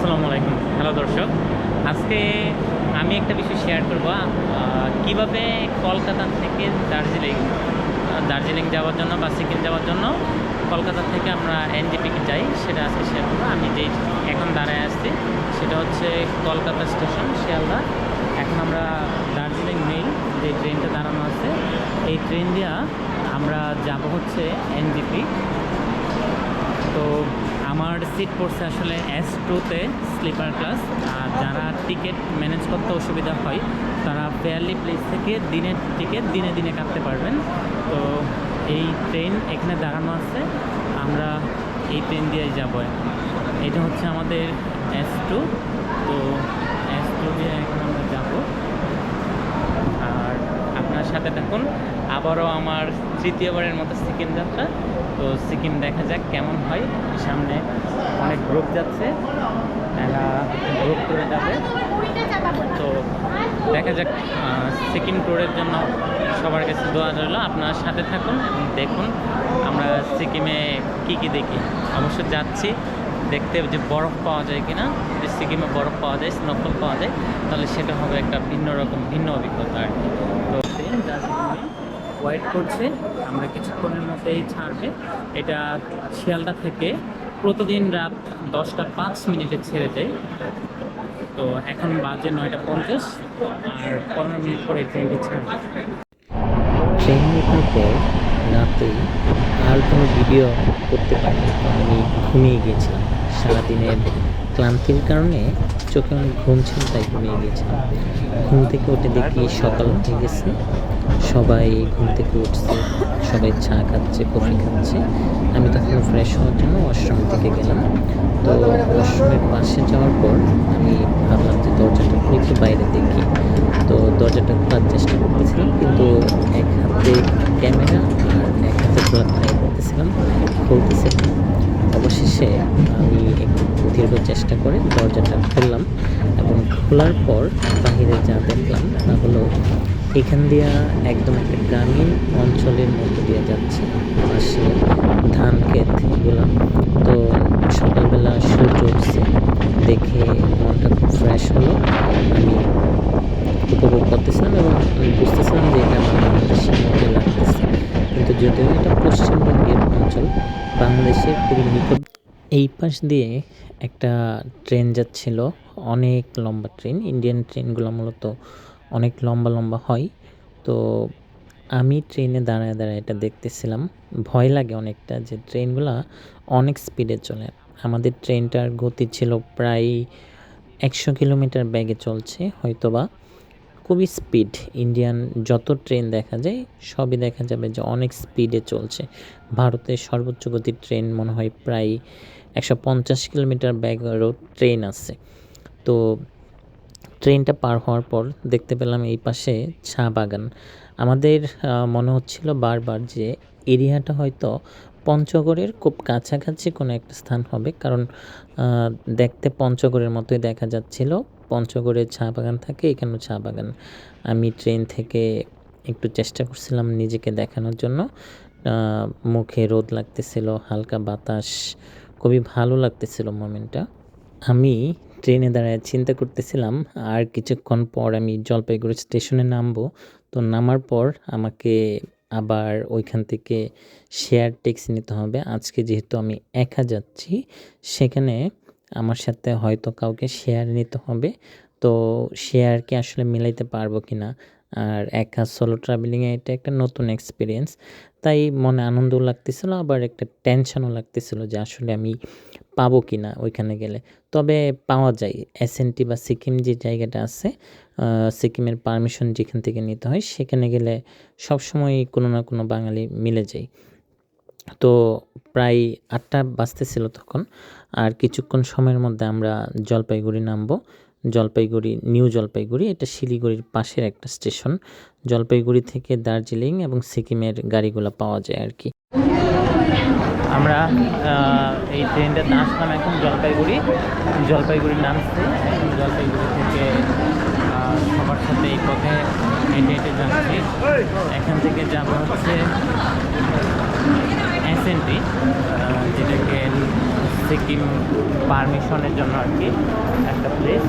আসসালামু আলাইকুম। হ্যালো দর্শক, আজকে আমি একটা বিষয় শেয়ার করব কীভাবে কলকাতা থেকে দার্জিলিং দার্জিলিং যাওয়ার জন্য বা সিকিম যাওয়ার জন্য কলকাতা থেকে আমরা এনজিপিকে যাই, সেটা আজকে শেয়ার করব। আমি যেই এখন দাঁড়ায় আসছি সেটা হচ্ছে কলকাতা স্টেশন, শিয়ালদা। এখন আমরা দার্জিলিং মেইল যে ট্রেনটা দাঁড়ানো আছে, এই ট্রেন দিয়া আমরা যাব হচ্ছে এনজিপি তো আমার সিট পড়ছে আসলে এস টুতে স্লিপার ক্লাস আর যারা টিকিট ম্যানেজ করতে অসুবিধা হয়, তারা ফেয়ারলি প্লেস থেকে দিনের টিকিট দিনে দিনে কাটতে পারবেন। তো এই ট্রেন এখানে দাঁড়ানো আছে। আমরা এই ট্রেন দিয়ে যাব এটা হচ্ছে আমাদের এস টু তো এস টু দিয়ে এখন আমরা যাব। সাথে থাকুন। আবারও আমার তৃতীয়বারের মতো সিকিম যাত্রা। তো সিকিম দেখা যাক কেমন হয়। সামনে অনেক গ্রুপ যাচ্ছে। এরা গ্রুপ ট্যুরে যাবে। তো দেখা যাক সিকিম ট্যুরের জন্য সবার কাছে দোয়া রইল। আপনার সাথে থাকুন এবং দেখুন আমরা সিকিমে কি কি দেখি। অবশ্য যাচ্ছি। দেখতে যে বরফ পাওয়া যায় কিনা যদি সিকিমে বরফ পাওয়া যায় স্নোফল পাওয়া যায়, তাহলে সেটা হবে একটা ভিন্ন রকম, ভিন্ন অভিজ্ঞতা আর কি। তো ট্রেন দার্জিলিংয়ে ওয়েট করছে। আমরা কিছুক্ষণের মধ্যেই ছাড়বে। এটা শিয়ালদা থেকে প্রতিদিন রাত দশটা পাঁচ মিনিটে ছেড়ে দেয়। তো এখন বাজে নয়টা পঞ্চাশ, আর পনেরো মিনিট পরে ট্রেনটি ছাড়বে। ট্রেনে পর রাতে আর কোনো ভিডিও করতে পারিনি। আমি ঘুমিয়ে গিয়েছিলাম সারাদিনের ক্লান্তির কারণে চোখে অনেক ঘুম ছিল, তাই ঘুমিয়ে গিয়েছিলাম। ঘুম থেকে উঠে দেখি সকাল হয়ে গেছে। সবাই ঘুম থেকে উঠছে, সবাই চা খাচ্ছে, কফি খাচ্ছে। আমি তখন ফ্রেশ হওয়ার জন্য ওয়াশরুম থেকে গেলাম। তো ওয়াশরুমের পাশে যাওয়ার পর আমি ভাবলাম যে দরজাটা খুলে একটু বাইরে দেখি। তো দরজাটা খোলার চেষ্টা করতেছিলাম, কিন্তু এক হাতে ক্যামেরা আর এক হাতে খোলা ট্রাই করতেছিলাম খুলতেছিলাম অবশেষে আমি একটু দীর্ঘ চেষ্টা করে দরজাটা খুললাম এবং খোলার পর বাহিরে যা দেখলাম তা হলো এখান দিয়া একদম একটা গ্রামীণ অঞ্চলের মধ্যে দিয়ে যাচ্ছে পাশে ধান ক্ষেত এগুলো। তো সকালবেলা সূর্য উঠছে দেখে মনটা খুব ফ্রেশ হলো আমি উপভোগ করতেছিলাম এবং আমি বুঝতেছিলাম যে এটা আমার বাংলাদেশের মধ্যে লাগতেছে কিন্তু যদিও এটা পশ্চিমবঙ্গের অঞ্চল বাংলাদেশের খুবই নিকট এই পাশ দিয়ে একটা ট্রেন যাচ্ছিল, অনেক লম্বা ট্রেন ইন্ডিয়ান ট্রেনগুলো মূলত অনেক লম্বা লম্বা হয়। তো আমি ট্রেনে দাঁড়ায় দাঁড়ায় এটা দেখতেছিলাম। ভয় লাগে অনেকটা যে ট্রেনগুলো অনেক স্পিডে চলে। আমাদের ট্রেনটার গতি ছিল প্রায় একশো কিলোমিটার ব্যাগে চলছে, হয়তোবা খুবই স্পিড ইন্ডিয়ান যত ট্রেন দেখা যায়, সবই দেখা যাবে যে অনেক স্পিডে চলছে। ভারতের সর্বোচ্চ গতির ট্রেন মনে হয় প্রায় একশো পঞ্চাশ কিলোমিটার ব্যাগেরও ট্রেন আছে। তো ট্রেনটা পার হওয়ার পর দেখতে পেলাম এই পাশে চা বাগান। আমাদের মনে হচ্ছিল বারবার যে এরিয়াটা হয়তো পঞ্চগড়ের খুব কাছাকাছি কোনো একটা স্থান হবে, কারণ দেখতে পঞ্চগড়ের মতোই দেখা যাচ্ছিল। পঞ্চগড়ের চা বাগান থাকে, এখানেও চা বাগান। আমি ট্রেন থেকে একটু চেষ্টা করছিলাম নিজেকে দেখানোর জন্য। মুখে রোদ লাগতেছিল, হালকা বাতাস খুবই ভালো লাগতেছিল মোমেন্টটা। আমি ট্রেনে দাঁড়ায় চিন্তা করতেছিলাম, আর কিছুক্ষণ পর আমি জলপাইগুড়ি স্টেশনে নামবো। তো নামার পর আমাকে আবার ওইখান থেকে শেয়ার ট্যাক্সি নিতে হবে। আজকে যেহেতু আমি একা যাচ্ছি, সেখানে আমার সাথে হয়তো কাউকে শেয়ার নিতে হবে। তো শেয়ারকে আসলে মিলাইতে পারব কি না আর একা সোলো ট্রাভেলিংয়ে এটা একটা নতুন এক্সপিরিয়েন্স তাই মনে আনন্দও লাগতেছিল, আবার একটা টেনশনও লাগতেছিল যে আসলে আমি পাবো কি না ওইখানে গেলে। তবে পাওয়া যায় এসএনটি বা সিকিম যে জায়গাটা আছে সিকিমের পারমিশন যেখান থেকে নিতে হয়, সেখানে গেলে সবসময় কোনো না কোনো বাঙালি মিলে যায়। তো প্রায় আটটা বাজতেছিল তখন, আর কিছুক্ষণ সময়ের মধ্যে আমরা জলপাইগুড়ি নামবো। জলপাইগুড়ি, নিউ জলপাইগুড়ি, এটা শিলিগুড়ির পাশের একটা স্টেশন। জলপাইগুড়ি থেকে দার্জিলিং এবং সিকিমের গাড়িগুলো পাওয়া যায় আর কি। আমরা এই ট্রেনটাতে আসলাম এখন জলপাইগুড়ি। জলপাইগুড়ি এখন জলপাইগুড়ি থেকে সবার সাথে এই পথে হেঁটে হেঁটে যাচ্ছি। এখান থেকে যাব হচ্ছে এসএনটি যেটাকে সিকিম পারমিশনের জন্য আর কি একটা প্লেস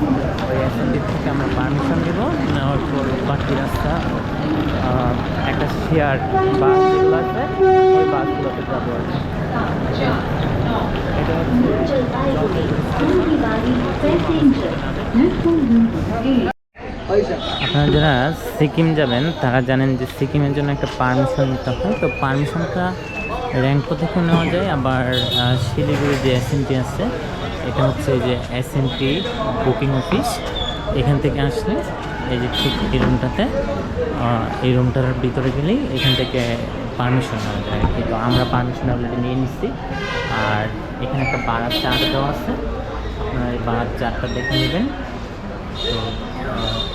ওই এসএনডি থেকে আমরা পারমিশন নেব। নেওয়ার পর বাকি রাস্তা একটা শেয়ার বাস যেগুলো আছে, ওই বাসগুলোতে যাব আর কি। আপনারা যারা সিকিম যাবেন, তারা জানেন যে সিকিমের জন্য একটা পারমিশন নিতে হয়। তো পারমিশনটা র্যাঙ্কো থেকে নেওয়া যায়? আবার শিলিগুড়ি যে এসএনটি আছে, এটা হচ্ছে যে এসএনটি বুকিং অফিস এখান থেকে আসলে এই যে ঠিক এই রুমটাতে এই রুমটার ভিতরে গেলেই এখান থেকে পারমিশন নেওয়া যায় আর কি। তো আমরা পারমিশন অলরেডি নিয়ে নিচ্ছি আর এখানে একটা বারাত চার্ট দেওয়া আছে। আপনারা এই বারাত চার্টটা দেখে নেবেন। তো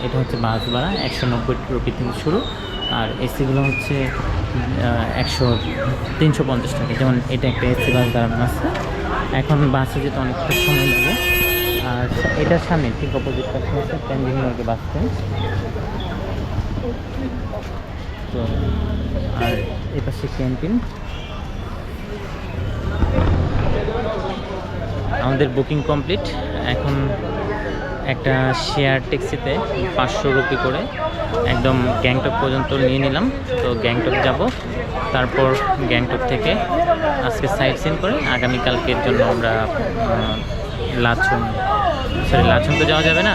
এটা হচ্ছে বাস ভাড়া একশো নব্বই রুপি থেকে শুরু। আর এসিগুলো হচ্ছে একশো, তিনশো পঞ্চাশ টাকা। যেমন এটা একটা এসি বাস দাঁড়ানো আছে। এখন বাসে যেতে অনেকটা সময় লাগে। আর এটার সামনে ঠিক অপোজিট পাশে আছে পেন্ডিং রোডে বাস তো, আর এ পাশে ক্যান্টিন আমাদের বুকিং কমপ্লিট এখন একটা শেয়ার ট্যাক্সিতে পাঁচশো রুপি করে একদম গ্যাংটক পর্যন্ত নিয়ে নিলাম। তো গ্যাংটক যাব। তারপর গ্যাংটক থেকে আজকে সাইট সিন করে আগামীকালকের জন্য আমরা আহ, লাচুং সরি লাচুং তো যাওয়া যাবে না?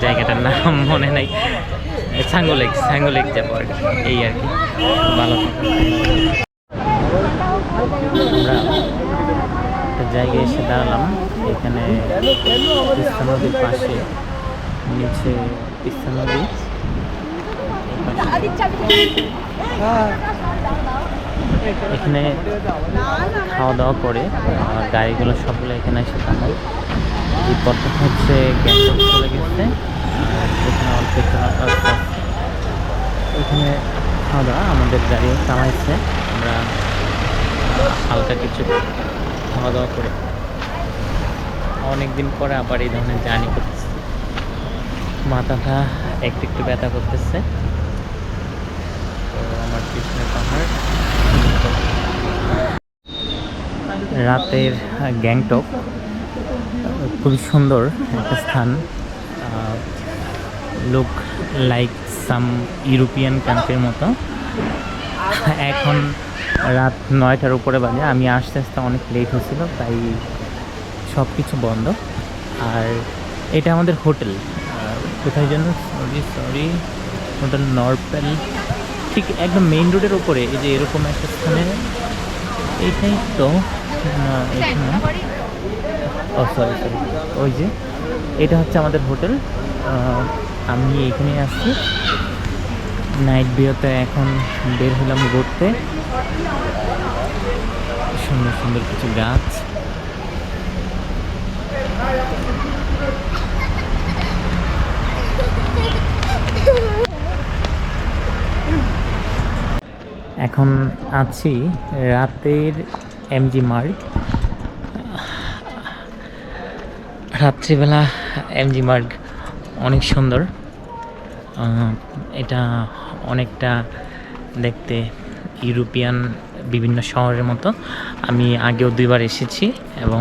জায়গাটার নাম মনে নাই। সাঙ্গোলেক সাঙ্গোলেক যাব আর কি। এই আর কি। ভালো থাকবেন। আমরা একটা জায়গায় এসে দাঁড়ালাম। এখানে তিস্তা নদীর পাশে, নিচে তিস্তা নদী। এখানে খাওয়া দাওয়া করে গাড়িগুলো সবগুলো এখানে এসে থামায় এই পথটা হচ্ছে গ্যাংটক চলে গেছে এখানে অল্প। এখানে খাওয়া দাওয়া আমাদের গাড়ি থামাইছে। আমরা হালকা কিছু খাওয়া দাওয়া করে। অনেক দিন পরে আবার এই ধরনের জার্নি করতেছে। মাথাটা একটু একটু ব্যথা করতেছে। আমার পিছনে পাহাড়। রাতের গ্যাংটক। খুবই সুন্দর একটা স্থান। লুক লাইক সাম ইউরোপিয়ান কান্ট্রির মতো। এখন রাত নয়টার উপরে বাজে। আমি আসতে আসতে অনেক লেট হয়েছিল, তাই সব কিছু বন্ধ। আর এটা আমাদের হোটেল। কোথায় যেন সরি সরি হোটেল নরপেল। ঠিক একদম মেইন রোডের উপরে, এই যে এরকম একটা স্থানে। এইটাই তো ও সরি সরি ওই যে, এটা হচ্ছে আমাদের হোটেল। আমি এখানে আসছি। নাইট ভিউতে এখন বের হলাম ঘুরতে। সুন্দর সুন্দর কিছু গাছ। এখন আছি রাতের এমজি মার্গ রাত্রিবেলা এমজি মার্গ, অনেক সুন্দর। এটা অনেকটা দেখতে ইউরোপিয়ান বিভিন্ন শহরের মতো। আমি আগেও দুইবার এসেছি এবং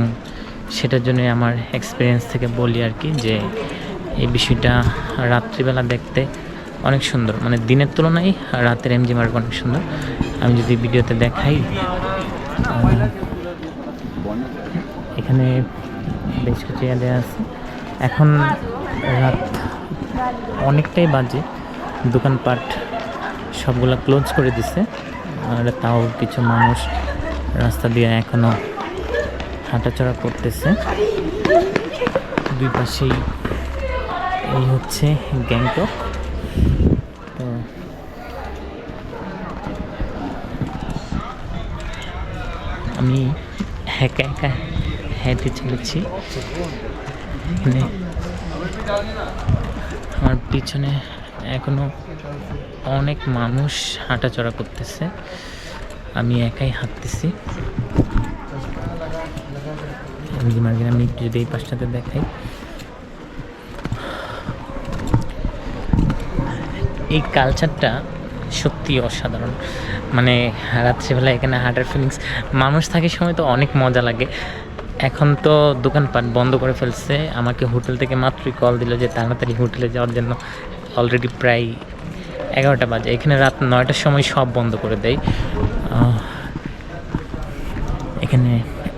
সেটার জন্য আমার এক্সপিরিয়েন্স থেকে বলি আর কি যে এই বিষয়টা রাত্রিবেলা দেখতে অনেক সুন্দর। মানে দিনের তুলনায় রাতের এমজি মার্গ অনেক সুন্দর। আমি যদি ভিডিওতে দেখাই এখানে বেশ কিছু আছে। এখন রাত অনেকটাই বাজে। দোকানপাট সবগুলা ক্লোজ করে দিছে। আর তাও কিছু মানুষ রাস্তা দিয়ে এখনও হাঁটাচলা করতেছে। দুই পাশেই এই হচ্ছে গ্যাংটক। তো আমি একা একা হেঁটে চলেছি। আমার পিছনে এখনও অনেক মানুষ হাঁটাচলা করতেছে। আমি একাই হাঁটতেছি। আমি একটু যদি এই পাশটাতে দেখাই। এই কালচারটা সত্যি অসাধারণ। মানে রাত্রিবেলা এখানে হাঁটার ফিলিংস মানুষ থাকে সময় তো অনেক মজা লাগে। এখন তো দোকানপাট বন্ধ করে ফেলছে। আমাকে হোটেল থেকে মাত্রই কল দিল যে তাড়াতাড়ি হোটেলে যাওয়ার জন্য অলরেডি প্রায় এগারোটা বাজে। এখানে রাত নয়টার সময় সব বন্ধ করে দেয়। এখানে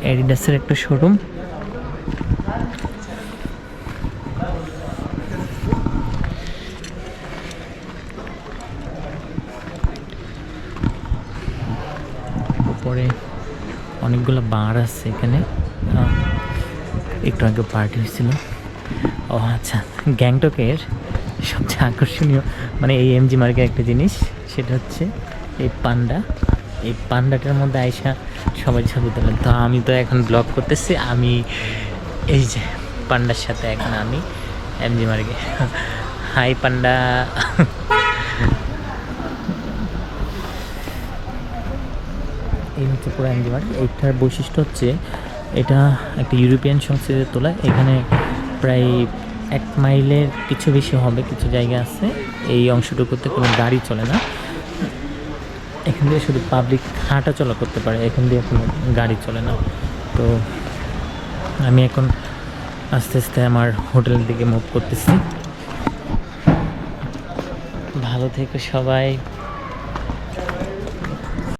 অ্যাডিডাসের একটা শোরুম অনেকগুলো বার আছে এখানে। একটু আগে পার্টি হয়েছিল। ও আচ্ছা গ্যাংটকের সবচেয়ে আকর্ষণীয় মানে এই এমজি মার্কের একটা জিনিস, সেটা হচ্ছে এই পান্ডা। এই পান্ডাটার মধ্যে আয়সা সবাই ছবি তোলেন তো আমি তো এখন ব্লগ করতেছি, আমি এই যে পান্ডার সাথে এখন আমি এমজি মার্গে হাই পান্ডা। এই হচ্ছে পুরো এমজি মার্গ এইটার বৈশিষ্ট্য হচ্ছে এটা একটা ইউরোপিয়ান সংস্কৃতির তোলা। এখানে প্রায় এক মাইলের কিছু বেশি হবে, কিছু জায়গা আছে। এই অংশটুকুতে কোনো গাড়ি চলে না। এখান দিয়ে শুধু পাবলিক হাঁটা চলা করতে পারে, এখান দিয়ে কোনো গাড়ি চলে না। তো আমি এখন আস্তে আস্তে আমার হোটেলের দিকে মুভ করতেছি। ভালো থেকো সবাই।